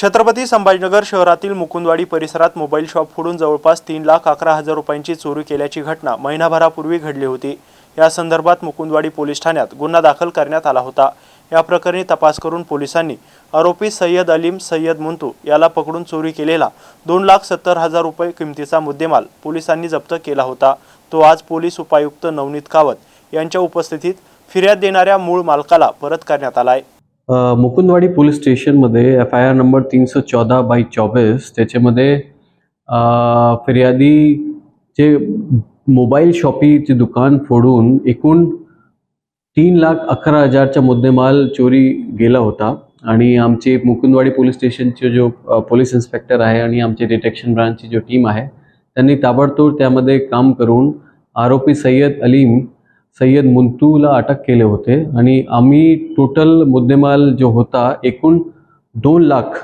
छत्रपती संभाजीनगर शहरातील मुकुंदवाडी परिसरात mobile shop फोडून जवळपास तीन लाख अकरा हजार रुपयांची चोरी केल्याची घटना महिनाभरापूर्वी घडली होती. या संदर्भात मुकुंदवाडी पोलीस ठाण्यात गुन्हा दाखल करण्यात आला होता. या प्रकरणी तपास करून पोलिसांनी आरोपी सय्यद अलीम सय्यद मुंतू याला पकडून चोरी केलेला दोन लाख सत्तर हजार रुपये किमतीचा मुद्देमाल पोलिसांनी जप्त केला होता. तो आज पोलीस उपायुक्त नवनीत कावत यांच्या उपस्थितीत फिर्याद देणाऱ्या मूळ मालकाला परत करण्यात आला आहे मुकुंदवाडी पोलीस स्टेशनमध्ये एफ आय आर नंबर तीनशे चौदा बाय चोवीस त्याच्यामध्ये फिर्यादीचे मोबाईल शॉपीचे दुकान फोडून एकूण तीन लाख अकरा हजारचा मुद्देमाल चोरी गेला होता. आणि आमचे मुकुंदवाडी पोलीस स्टेशनचे जो पोलीस इन्स्पेक्टर आहे आणि आमचे डिटेक्शन ब्रांचची जो टीम आहे त्यांनी ताबडतोब त्यामध्ये काम करून आरोपी सय्यद अलीम सय्यद मुंतूला अटक केले होते आणि आम्ही टोटल मुद्देमाल जो होता एकूण दोन लाख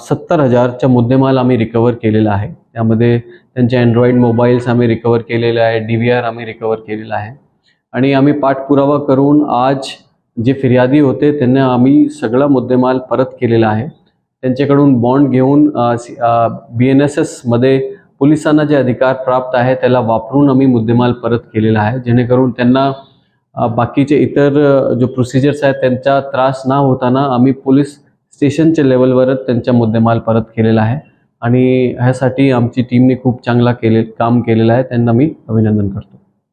सत्तर हजारचा मुद्देमाल आम्ही रिकवर केलेला आहे. त्यामध्ये त्यांचे अँड्रॉइड मोबाईल्स आम्ही रिकवर केलेले आहे डी व्ही आर आम्ही रिकवर केलेला आहे. आणि आम्ही पाठपुरावा करून आज जे फिर्यादी होते त्यांना आम्ही सगळा मुद्देमाल परत केलेला आहे. त्यांच्याकडून बॉन्ड घेऊन बी एन एस एसमध्ये पोलिसांना जे अधिकार प्राप्त आहे त्याला वापरून आम्ही मुद्देमाल परत केलेला आहे. जेणेकरून त्यांना बाकीचे इतर जो प्रोसिजर्स आहेत त्यांचा त्रास न होताना आम्ही पोलीस स्टेशनच्या लेवलवरच त्यांचा मुद्देमाल परत केलेला आहे. आणि ह्यासाठी आमची टीमने खूप चांगला केले काम केलेलं आहे. त्यांना मी अभिनंदन करतो.